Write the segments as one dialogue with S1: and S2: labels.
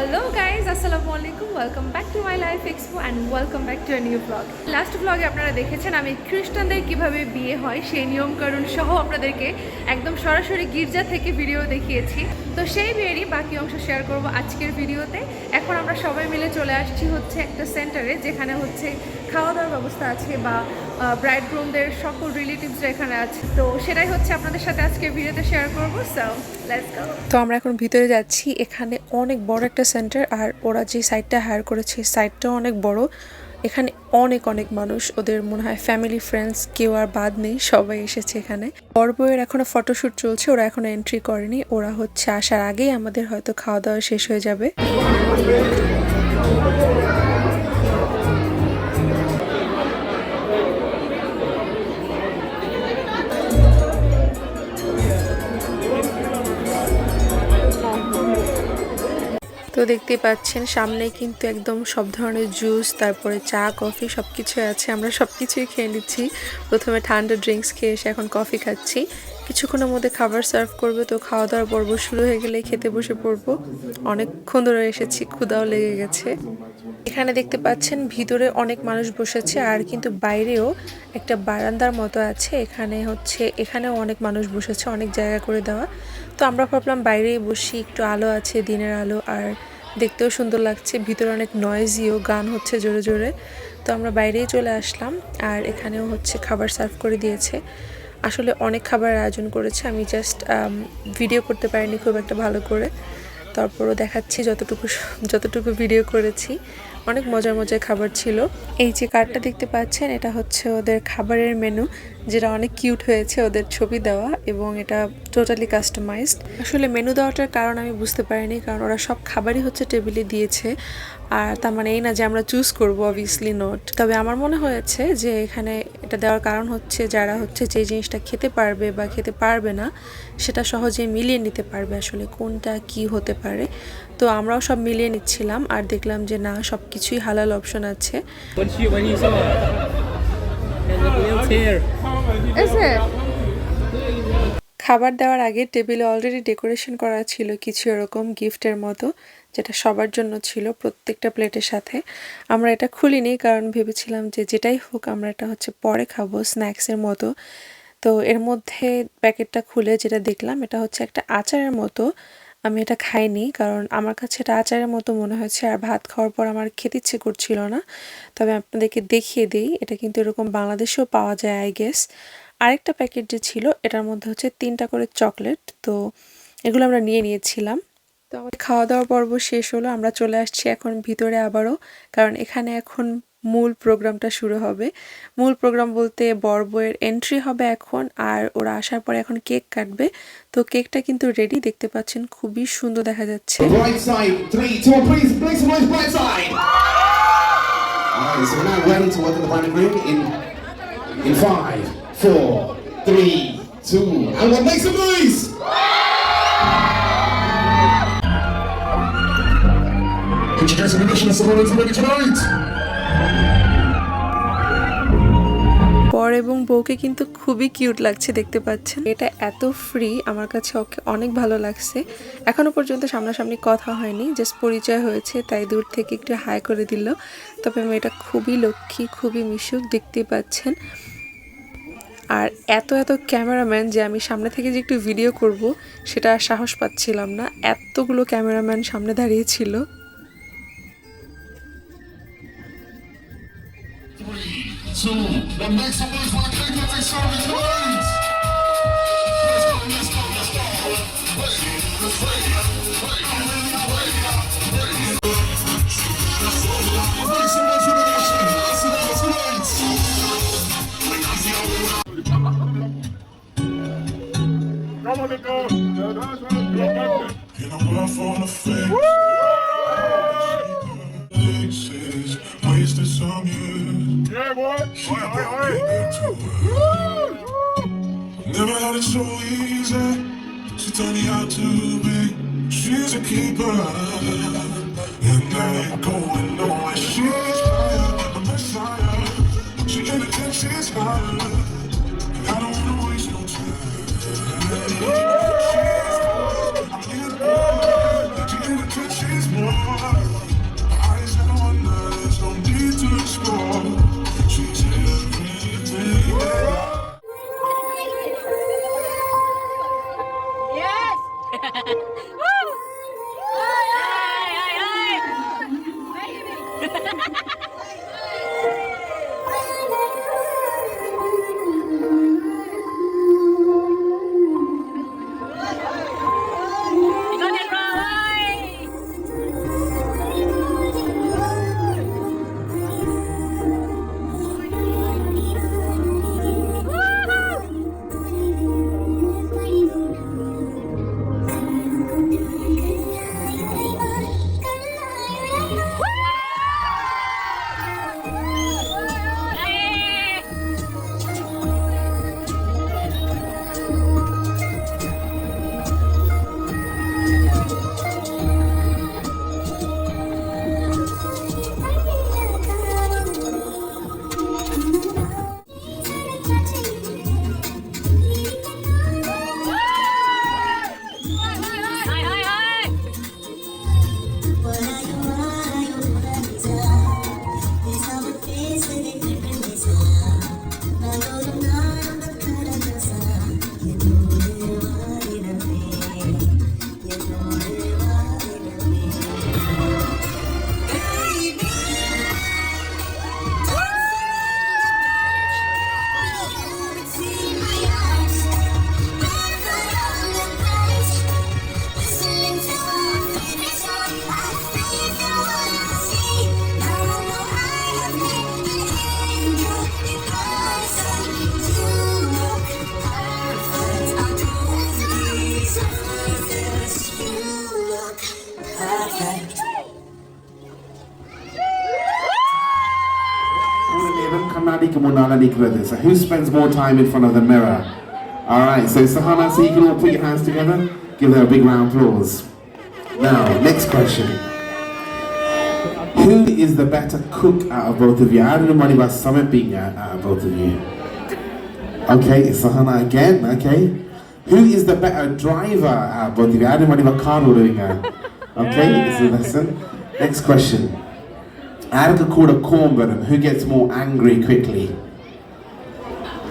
S1: Hello guys আসসালামু আলাইকুম welcome back to my life expo and welcome back to new blog last ব্লগে আপনারা দেখেছেন আমি খ্রিস্টানদের কীভাবে বিয়ে হয়, সেই নিয়মকানুন সহ আপনাদেরকে একদম সরাসরি গির্জা থেকে ভিডিও দেখিয়েছি। তো সেই বিয়েরই বাকি অংশ শেয়ার করব আজকের ভিডিওতে এখন আমরা সবাই মিলে চলে আসছি হচ্ছে একটা সেন্টারে যেখানে হচ্ছে খাওয়া দাওয়ার ব্যবস্থা আছে বা ব্রাইড গ্রুমদের সকল রিলেটিভসরা এখানে আছে। তো সেটাই হচ্ছে আপনাদের সাথে আজকে ভিডিওতে শেয়ার করব।
S2: তো আমরা এখন ভিতরে যাচ্ছি। এখানে অনেক বড় একটা সেন্টার আর ওরা যে সাইটটা হায়ার করেছে সাইটটাও অনেক বড়। এখানে অনেক অনেক মানুষ। ওদের মনে হয় ফ্যামিলি ফ্রেন্ডস কেউ আর বাদ নেই। সবাই এসেছে এখানে। বড় বইয়ের এখনও ফটোশ্যুট চলছে। ওরা এখনও এন্ট্রি করেনি। ওরা হচ্ছে আসার আগেই আমাদের হয়তো খাওয়া দাওয়া শেষ হয়ে যাবে। তো দেখতে পাচ্ছেন, সামনে কিন্তু একদম সব ধরনের জুস তারপরে চা কফি সব কিছুই আছে। আমরা সব কিছুই খেয়ে নিচ্ছি। প্রথমে ঠান্ডা ড্রিঙ্কস খেয়ে এসে এখন কফি খাচ্ছি। কিছুক্ষণের মধ্যে খাবার সার্ভ করবে, তো খাওয়া দাওয়ার পর্ব শুরু হয়ে গেলে খেতে বসে পড়ব। অনেকক্ষণ ধরে এসেছি ক্ষুদাও লেগে গেছে। এখানে দেখতে পাচ্ছেন, ভিতরে অনেক মানুষ বসেছে, আর কিন্তু বাইরেও একটা বারান্দার মতো আছে। এখানে হচ্ছে, এখানেও অনেক মানুষ বসেছে, অনেক জায়গা করে দেওয়া। তো আমরা ভাবলাম বাইরেই বসি, একটু আলো আছে, দিনের আলো, আর দেখতেও সুন্দর লাগছে। ভিতরে অনেক নয়েজিও গান হচ্ছে জোরে জোরে। তো আমরা বাইরেই চলে আসলাম, আর এখানেও হচ্ছে খাবার সার্ভ করে দিয়েছে। আসলে অনেক খাবার আয়োজন করেছে। আমি জাস্ট ভিডিও করতে পারিনি খুব একটা ভালো করে। তারপরও দেখাচ্ছি যতটুকু যতটুকু ভিডিও করেছি। অনেক মজার মজার খাবার ছিল। এই যে কার্ডটা দেখতে পাচ্ছেন, এটা হচ্ছে ওদের খাবারের মেনু যেটা অনেক কিউট হয়েছে ওদের ছবি দেওয়া এবং এটা টোটালি কাস্টমাইজড আসলে মেনু দেওয়াটার কারণ আমি বুঝতে পারিনি, কারণ ওরা সব খাবারই হচ্ছে টেবিলে দিয়েছে। আর তার মানে এই না যে আমরা চুজ করব অবভিয়াসলি নোট তবে আমার মনে হয়েছে যে এখানে এটা দেওয়ার কারণ হচ্ছে যারা হচ্ছে যে জিনিসটা খেতে পারবে বা খেতে পারবে না, সেটা সহজে মিলিয়ে নিতে পারবে আসলে কোনটা কি হতে পারে। তো আমরাও সব মিলিয়ে নিচ্ছিলাম আর দেখলাম যে না সব কিছুই হালাল অপশন আছে।
S3: Tear.
S1: Is it?
S2: খাবার দেওয়ার আগে টেবিলে অলরেডি ডেকোরেশন করা ছিল কিছু এরকম গিফটের মতো যেটা সবার জন্য ছিল প্রত্যেকটা প্লেটের সাথে আমরা এটা খুলিনি কারণ ভেবেছিলাম যে যেটাই হোক আমরা এটা হচ্ছে পরে খাব স্ন্যাক্সের মতো তো এর মধ্যে প্যাকেটটা খুলে যেটা দেখলাম এটা হচ্ছে একটা আচারের মতো আমি এটা খাইনি, কারণ আমার কাছে এটা আচারের মতো মনে হয়েছে আর ভাত খাওয়ার পর আমার খেতে ইচ্ছে করছিল না। তবে আপনাদেরকে দেখিয়ে দিই, এটা কিন্তু এরকম বাংলাদেশেও পাওয়া যায় আই গেস আরেকটা প্যাকেট যে ছিল, এটার মধ্যে হচ্ছে তিনটা করে চকলেট তো এগুলো আমরা নিয়ে নিয়েছিলাম। তো আমাদের খাওয়া দাওয়ার পর্ব শেষ হলো, আমরা চলে আসছি এখন ভিতরে আবারও, কারণ এখানে এখন মূল প্রোগ্রামটা শুরু হবে। মূল প্রোগ্রাম বলতে বর বইয়ের এন্ট্রি হবে এখন, আর ওরা আসার পরে এখন কেক কাটবে। তো কেকটা কিন্তু রেডি দেখতে পাচ্ছেন খুবই সুন্দর দেখা যাচ্ছে।
S4: Introducing the mission of Sabonis Mega Tonight!
S2: বর এবং বউকে কিন্তু খুবই কিউট লাগছে দেখতে পাচ্ছেন। এটা এত ফ্রি আমার কাছে ওকে অনেক ভালো লাগছে। এখনও পর্যন্ত সামনাসামনি কথা হয়নি জাস্ট পরিচয় হয়েছে, তাই দূর থেকে একটু হাই করে দিল। তবে মেয়েটা খুবই লক্ষ্মী, খুবই মিশুক দেখতে পাচ্ছেন। আর এত এত ক্যামেরাম্যান যে আমি সামনে থেকে যে একটু ভিডিও করব, সেটা সাহস পাচ্ছিলাম না। এতগুলো ক্যামেরাম্যান সামনে দাঁড়িয়ে ছিল।
S4: One, make some noise when I click that they serve it tonight. Let's go, let's go, let's go. Ready, let's ready. Make some noise for the nation. Let's go.
S5: In a world full of fake faces, wasted some years.
S6: Yeah, boy.
S5: She brought me back to her. Never had it so easy. She taught me how to be. She's a keeper, and I ain't going
S4: நேரம் கண்ணாடிக்கு முன்னால நிக்கிறது. So who spends more time in front of the mirror? All right, so Sahana, so you can all put your hands together. Give her a big round of applause. Now, next question. Who is the better cook out of both of you? I don't know money about being out out of both of you. Okay, Sahana again. Okay. Who is the better driver out of both of you? I don't know money about car ordering. Okay, this is a lesson. Next question. Erica called a corn Who gets more angry quickly?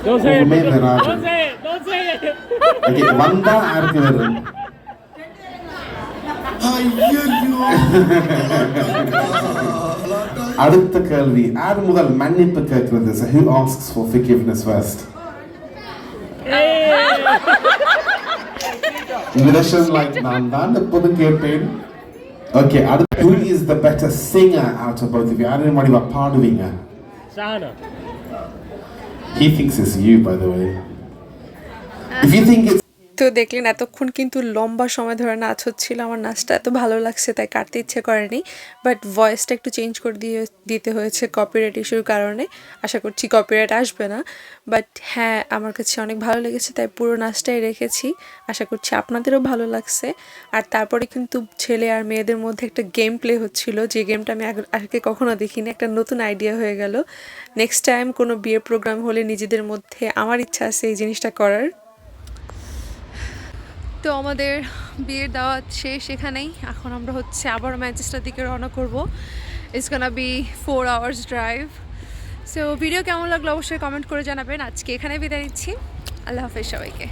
S3: Don't say it. Don't say it. Don't say it.
S4: Okay, one more Erica veren. அடுத்த கேள்வி ஆறு முதல் மன்னிப்பு கேட்கிறது so who asks for forgiveness first இந்த விஷயம் like நான் தான் எப்போதும் Okay, அடுத்த who is the better singer out of both of you? யாரு முடிவா பாடுவீங்க
S3: Shana.
S4: He thinks it's you, by the way. If you think it's
S2: তো দেখলেন এতক্ষণ কিন্তু লম্বা সময় ধরে নাচ হচ্ছিল আমার নাচটা, এত ভালো লাগছে তাই কাটতে ইচ্ছে করেনি। বাট ভয়েসটা একটু চেঞ্জ করে দিয়ে, দিতে হয়েছে কপিরাইট ইস্যুর কারণে। আশা করছি কপিরাইট আসবে না। বাট হ্যাঁ আমার কাছে অনেক ভালো লেগেছে তাই পুরো নাচটাই রেখেছি। আশা করছি আপনাদেরও ভালো লাগছে। আর তারপরে কিন্তু ছেলে আর মেয়েদের মধ্যে একটা গেম প্লে হচ্ছিল। যে গেমটা আমি আগে কখনো দেখিনি। একটা নতুন আইডিয়া হয়ে গেল। নেক্সট টাইম কোনো বিয়ের প্রোগ্রাম হলে নিজেদের মধ্যে আমার ইচ্ছা আছে এই জিনিসটা করার।
S1: তো আমাদের বিয়ের দাওয়াত শেষ এখানেই। এখন আমরা হচ্ছে আবার ম্যানচেস্টার দিকে রওনা করব। It's gonna be four hours drive so video কেমন লাগল অবশ্যই কমেন্ট করে জানাবেন। আজকে এখানে বিদায় নিচ্ছি। আল্লাহ হাফেজ সবাইকে।